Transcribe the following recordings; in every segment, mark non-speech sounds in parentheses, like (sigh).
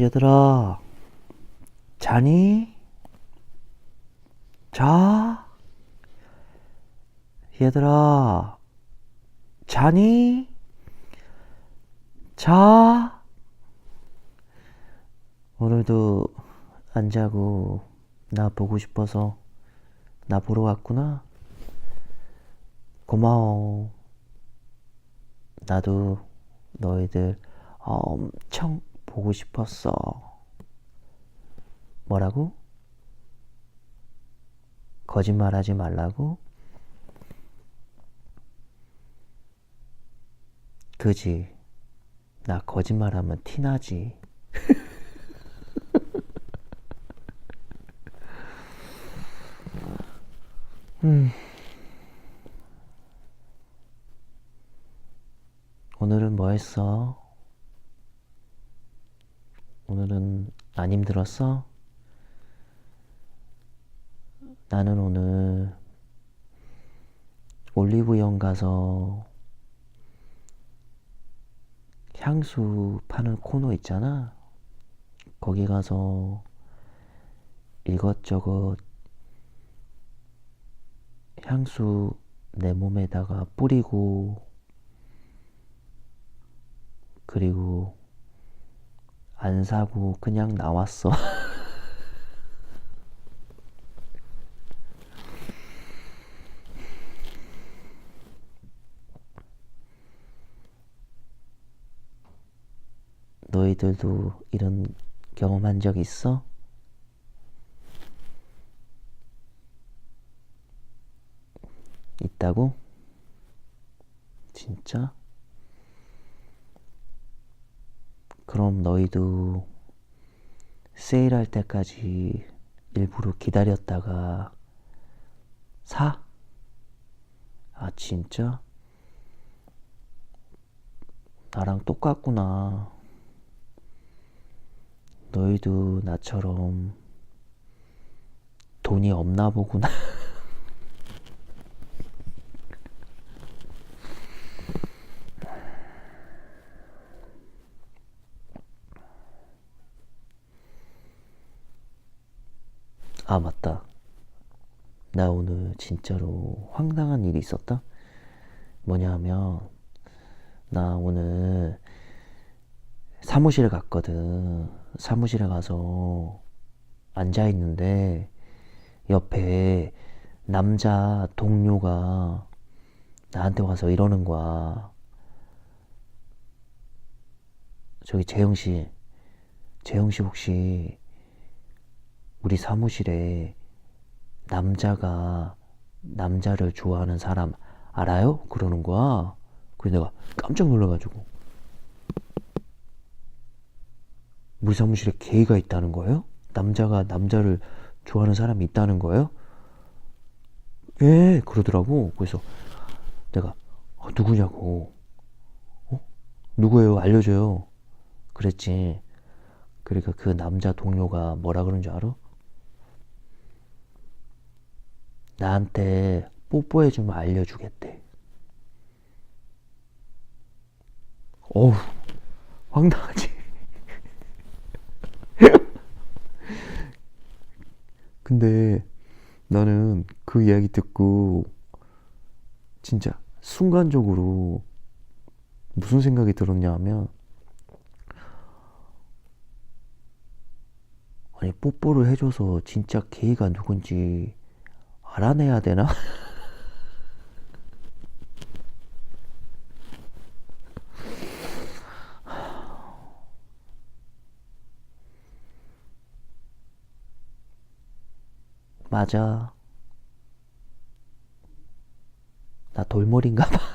얘들아, 자니? 자? 얘들아, 자니? 자? 오늘도 안 자고 나 보고 싶어서 나 보러 왔구나. 고마워. 나도 너희들 엄청 보고 싶었어. 뭐라고? 거짓말 하지 말라고? 그지. 나 거짓말하면 티나지. (laughs) 음. 오늘은 뭐 했어? 오늘은 안 힘들었어? 나는 오늘 올리브영 가서 향수 파는 코너 있잖아. 거기 가서 이것저것 향수 내 몸에다가 뿌리고 그리고 안 사고 그냥 나왔어. (laughs) 너희들도 이런 경험한 적 있어? 있다고? 진짜? 그럼 너희도 세일할 때까지 일부러 기다렸다가 사? 아, 진짜? 나랑 똑같구나. 너희도 나처럼 돈이 없나 보구나. (laughs) 아, 맞다. 나 오늘 진짜로 황당한 일이 있었다? 뭐냐 하면, 나 오늘 사무실에 갔거든. 사무실에 가서 앉아 있는데, 옆에 남자 동료가 나한테 와서 이러는 거야. 저기 재영 씨, 재영 씨 혹시 우리 사무실에 남자가 남자를 좋아하는 사람 알아요? 그러는 거야. 그래서 내가 깜짝 놀라가지고 우리 사무실에 게이가 있다는 거예요? 남자가 남자를 좋아하는 사람이 있다는 거예요? 예, 그러더라고. 그래서 내가 어, 누구냐고. 어? 누구예요? 알려줘요. 그랬지. 그러니까 그 남자 동료가 뭐라 그런 줄 알아? 나한테 뽀뽀해주면 알려주겠대. 어우, 황당하지. (laughs) 근데 나는 그 이야기 듣고 진짜 순간적으로 무슨 생각이 들었냐 하면 아니 뽀뽀를 해줘서 진짜 게이가 누군지 알아내야 되나? (laughs) 맞아. 나 돌머리인가 봐. (laughs)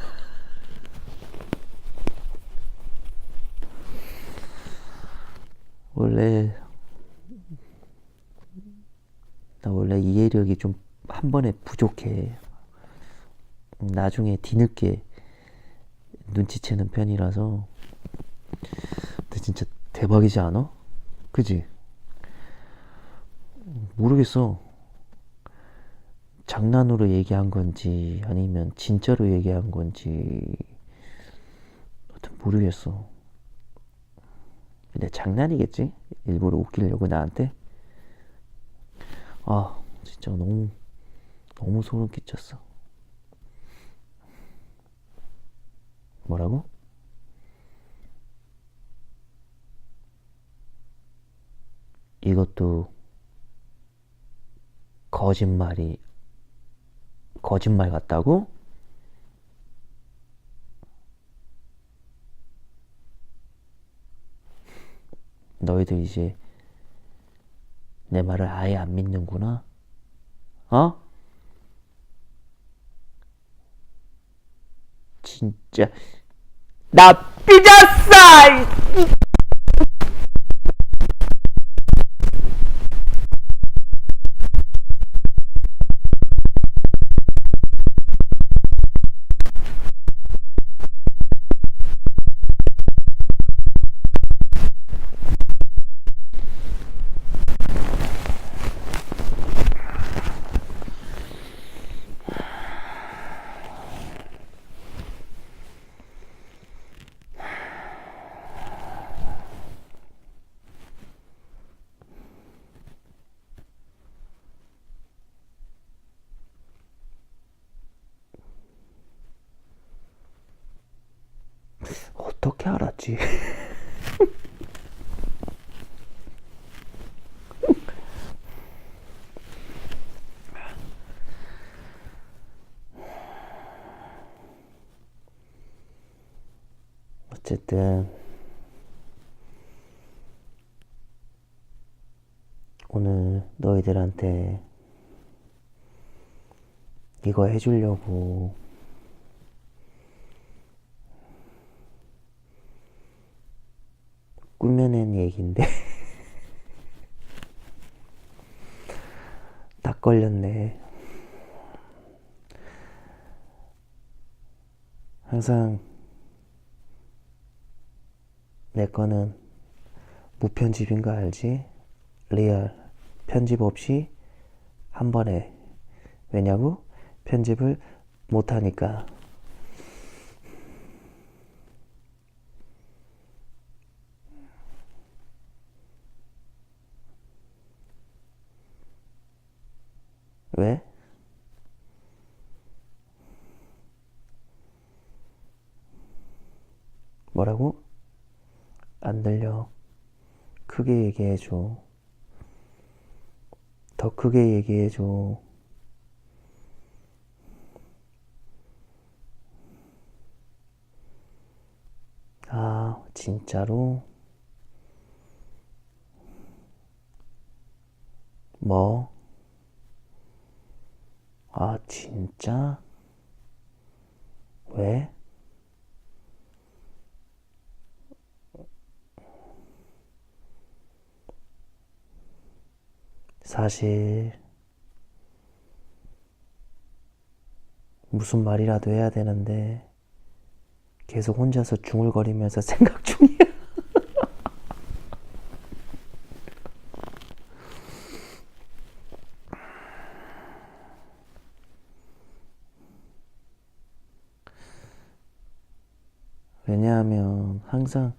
원래 나 원래 이해력이 좀 한 번에 부족해. 나중에 뒤늦게 눈치채는 편이라서. 근데 진짜 대박이지 않아? 그지? 모르겠어. 장난으로 얘기한 건지 아니면 진짜로 얘기한 건지 하여튼 모르겠어. 근데 장난이겠지? 일부러 웃기려고 나한테? 아, 진짜 너무, 너무 소름 끼쳤어. 뭐라고? 이것도 거짓말이, 거짓말 같다고? 너희들 이제 내 말을 아예 안 믿는구나? 어? 진짜 나 삐졌어! 어떻게 알았지? (laughs) 어쨌든 오늘 너희들한테 이거 해주려고 꾸며낸 얘기인데 (laughs) 딱 걸렸네. 항상 내 거는 무편집인 거 알지? 리얼 편집 없이 한 번에 왜냐고? 편집을 못하니까 왜? 뭐라고? 안 들려. 크게 얘기해줘. 더 크게 얘기해줘. 아, 진짜로? 뭐? 아, 진짜? 왜? 사실, 무슨 말이라도 해야 되는데, 계속 혼자서 중얼거리면서 (laughs) 생각 중이야. 왜냐하면 항상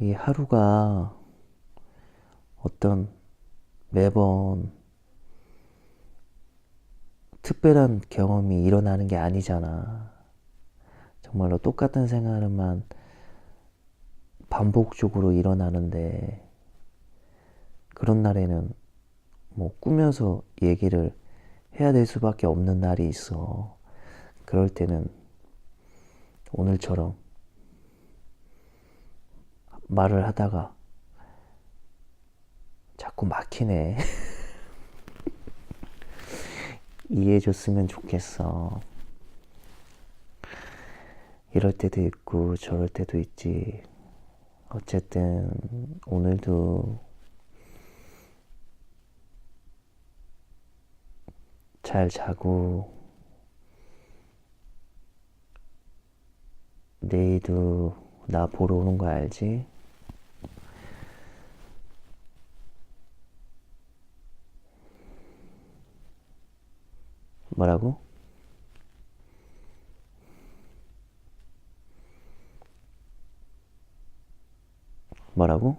이 하루가 어떤 매번 특별한 경험이 일어나는 게 아니잖아. 정말로 똑같은 생활만 반복적으로 일어나는데 그런 날에는 뭐 꾸며서 얘기를 해야 될 수밖에 없는 날이 있어. 그럴 때는 오늘처럼 말을 하다가 자꾸 막히네. (laughs) 이해해줬으면 좋겠어. 이럴 때도 있고 저럴 때도 있지. 어쨌든 오늘도 잘 자고 내일도 나 보러 오는 거 알지? 뭐라고? 뭐라고?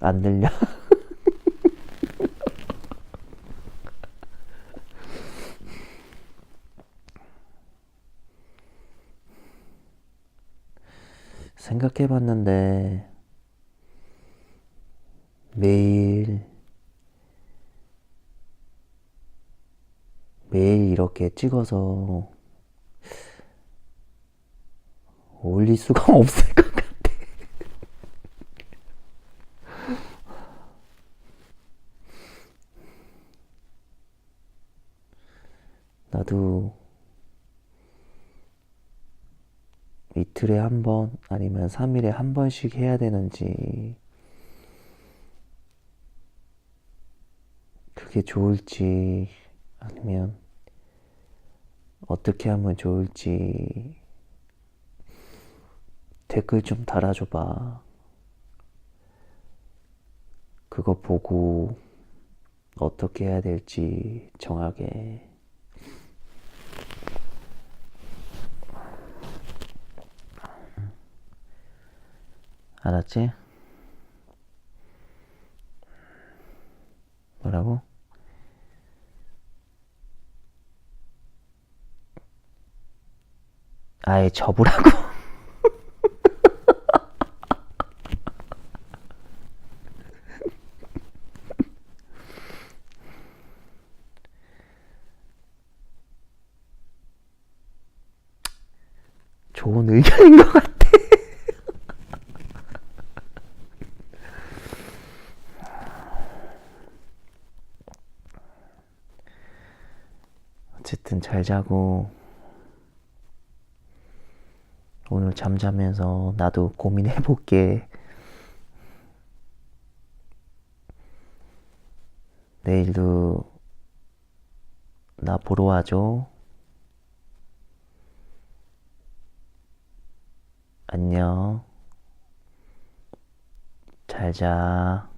안 들려? (laughs) 생각해 봤는데, 매일, 매일 이렇게 찍어서 올릴 수가 (laughs) 없을 것 같아. 나도 이틀에 한 번, 아니면 3일에 한 번씩 해야 되는지, 그게 좋을지, 아니면 어떻게 하면 좋을지, 댓글 좀 달아줘봐. 그거 보고 어떻게 해야 될지 정하게. 알았지? 뭐라고? 아예 접으라고. (laughs) 좋은 의견인 것 같아. 어쨌든 잘 자고 오늘 잠자면서 나도 고민해 볼게. 내일도 나 보러 와줘. 안녕. 잘 자.